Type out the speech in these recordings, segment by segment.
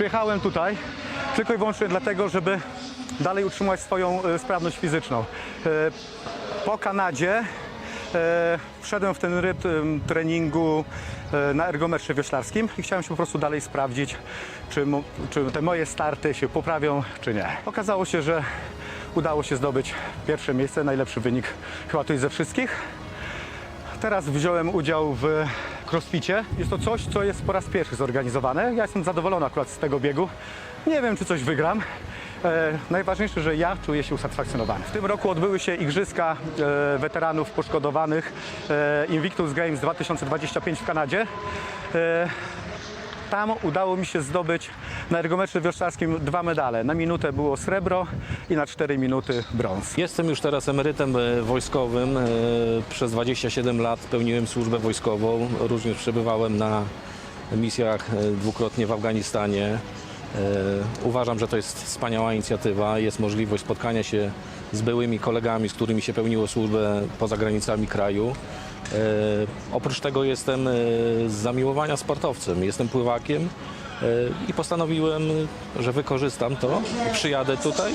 Przyjechałem tutaj tylko i wyłącznie dlatego, żeby dalej utrzymać swoją e, sprawność fizyczną. E, Po Kanadzie e, wszedłem w ten rytm treningu na ergometrze wioślarskim i chciałem się po prostu dalej sprawdzić, czy, czy te moje starty się poprawią, czy nie. Okazało się, że udało się zdobyć pierwsze miejsce, najlepszy wynik chyba tutaj ze wszystkich. Teraz wziąłem udział w crossficie. Jest to coś, co jest po raz pierwszy zorganizowane. Ja jestem zadowolony akurat z tego biegu. Nie wiem, czy coś wygram. E, najważniejsze, że ja czuję się usatysfakcjonowany. W tym roku odbyły się Igrzyska e, Weteranów Poszkodowanych e, Invictus Games 2025 w Kanadzie. E, tam udało mi się zdobyć na ergometrze wioślarskim dwa medale. Na minutę było srebro i na cztery minuty brąz. Jestem już teraz emerytem e, wojskowym. E, Przez 27 lat pełniłem służbę wojskową. Również przebywałem na misjach e, dwukrotnie w Afganistanie. Uważam, że to jest wspaniała inicjatywa. Jest możliwość spotkania się z byłymi kolegami, z którymi się pełniło służbę poza granicami kraju. E, Oprócz tego jestem e, z zamiłowania sportowcem. Jestem pływakiem e, i postanowiłem, że wykorzystam to, przyjadę tutaj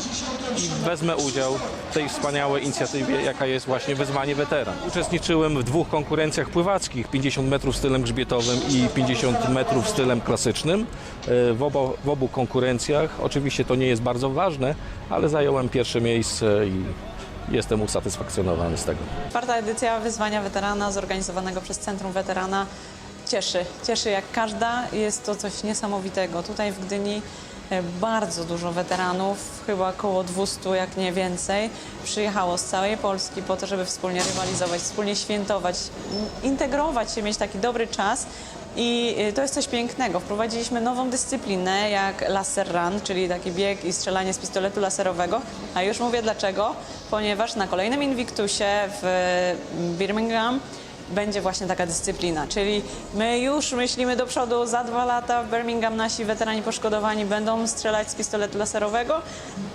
i wezmę udział w tej wspaniałej inicjatywie, jaka jest właśnie Wyzwanie Weteran. Uczestniczyłem w dwóch konkurencjach pływackich, 50 metrów stylem grzbietowym i 50 metrów stylem klasycznym. W, obo, w obu konkurencjach, oczywiście to nie jest bardzo ważne, ale zająłem pierwsze miejsce i jestem usatysfakcjonowany z tego. Czwarta edycja wyzwania weterana zorganizowanego przez Centrum Weterana cieszy. Cieszy jak każda. Jest to coś niesamowitego. Tutaj w Gdyni bardzo dużo weteranów, chyba około 200, jak nie więcej, przyjechało z całej Polski po to, żeby wspólnie rywalizować, wspólnie świętować, integrować się, mieć taki dobry czas. I y, to jest coś pięknego. Wprowadziliśmy nową dyscyplinę jak laser run, czyli taki bieg i strzelanie z pistoletu laserowego. A już mówię dlaczego, ponieważ na kolejnym Invictusie w Birmingham będzie właśnie taka dyscyplina, czyli my już myślimy do przodu, za dwa lata w Birmingham nasi weterani poszkodowani będą strzelać z pistoletu laserowego,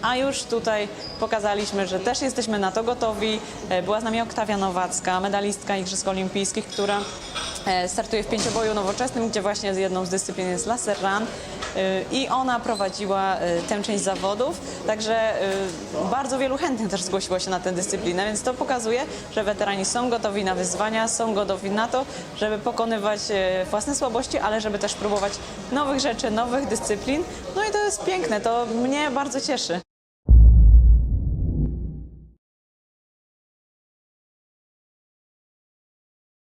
a już tutaj pokazaliśmy, że też jesteśmy na to gotowi. E, Była z nami Oktawia Nowacka, medalistka Igrzysk Olimpijskich, która e, startuje w pięcioboju nowoczesnym, gdzie właśnie jedną z dyscyplin jest laser run i ona prowadziła e, tę część zawodów, także e, bardzo wielu chętnych też zgłosiło się na tę dyscyplinę, więc to pokazuje, że weterani są gotowi na wyzwania, są gotowi na to, żeby pokonywać własne słabości, ale żeby też próbować nowych rzeczy, nowych dyscyplin. No i to jest piękne, to mnie bardzo cieszy.